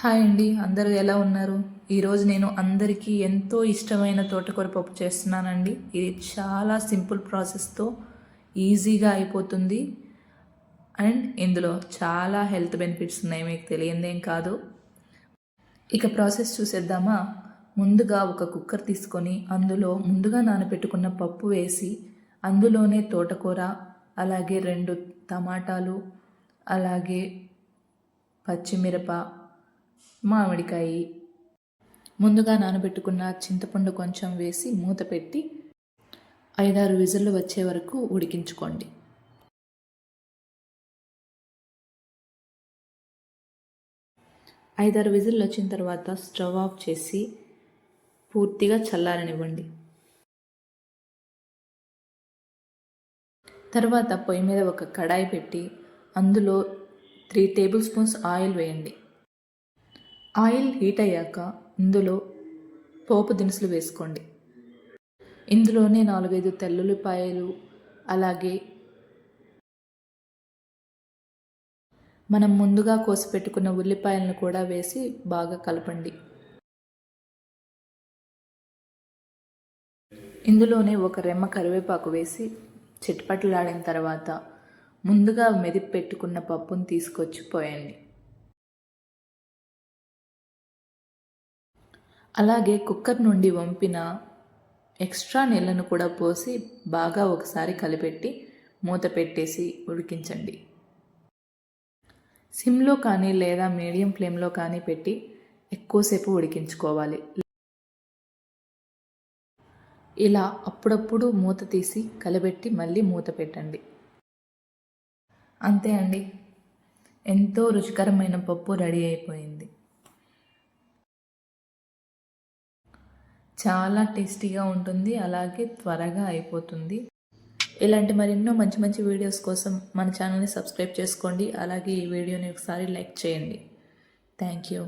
Hi అండి అందరూ ఎలా ఉన్నారు? ఈరోజు నేను అందరికీ ఎంతో ఇష్టమైన తోటకూర పప్పు చేస్తున్నానండి. ఇది చాలా సింపుల్ ప్రాసెస్తో ఈజీగా అయిపోతుంది. అండ్ ఇందులో చాలా హెల్త్ బెనిఫిట్స్ ఉన్నాయి మీకు తెలియందేం కాదు. ఇక ప్రాసెస్ చూసేద్దామా? ముందుగా ఒక కుక్కర్ తీసుకొని అందులో ముందుగా నానబెట్టుకున్న పప్పు వేసి అందులోనే తోటకూర అలాగే రెండు టమాటాలు అలాగే పచ్చిమిరప మామిడికాయ. ముందుగా నానబెట్టుకున్న చింతపండు కొంచెం వేసి మూత పెట్టి ఐదారు విజిల్లు వచ్చే వరకు ఉడికించుకోండి. ఐదారు విజిల్లు వచ్చిన తర్వాత స్టవ్ ఆఫ్ చేసి పూర్తిగా చల్లారనివ్వండి. తర్వాత పొయ్యి మీద ఒక కడాయి పెట్టి అందులో త్రీ టేబుల్ స్పూన్స్ ఆయిల్ వేయండి. ఆయిల్ హీట్ అయ్యాక ఇందులో పోపు దినుసులు వేసుకోండి. ఇందులోనే నాలుగైదు తెల్లుల్లిపాయలు అలాగే మనం ముందుగా కోసి పెట్టుకున్న ఉల్లిపాయలను కూడా వేసి బాగా కలపండి. ఇందులోనే ఒక రెమ్మ కరివేపాకు వేసి చిట్పట్లాడిన తర్వాత ముందుగా మెదిపి పెట్టుకున్న పప్పును తీసుకొచ్చి పోయండి. అలాగే కుక్కర్ నుండి వంపిన ఎక్స్ట్రా నీళ్ళను కూడా పోసి బాగా ఒకసారి కలిపెట్టి మూత పెట్టేసి ఉడికించండి. సిమ్లో కానీ లేదా మీడియం ఫ్లేమ్లో కానీ పెట్టి ఎక్కువసేపు ఉడికించుకోవాలి. ఇలా అప్పుడప్పుడు మూత తీసి కలబెట్టి మళ్ళీ మూత పెట్టండి. అంతే అండి. ఎంతో రుచికరమైన పప్పు రెడీ అయిపోయింది. చాలా టేస్టీగా ఉంటుంది అలాగే త్వరగా అయిపోతుంది. ఇలాంటి మరెన్నో మంచి మంచి వీడియోస్ కోసం మన ఛానల్ని సబ్స్క్రైబ్ చేసుకోండి అలాగే ఈ వీడియోని ఒకసారి లైక్ చేయండి. Thank you.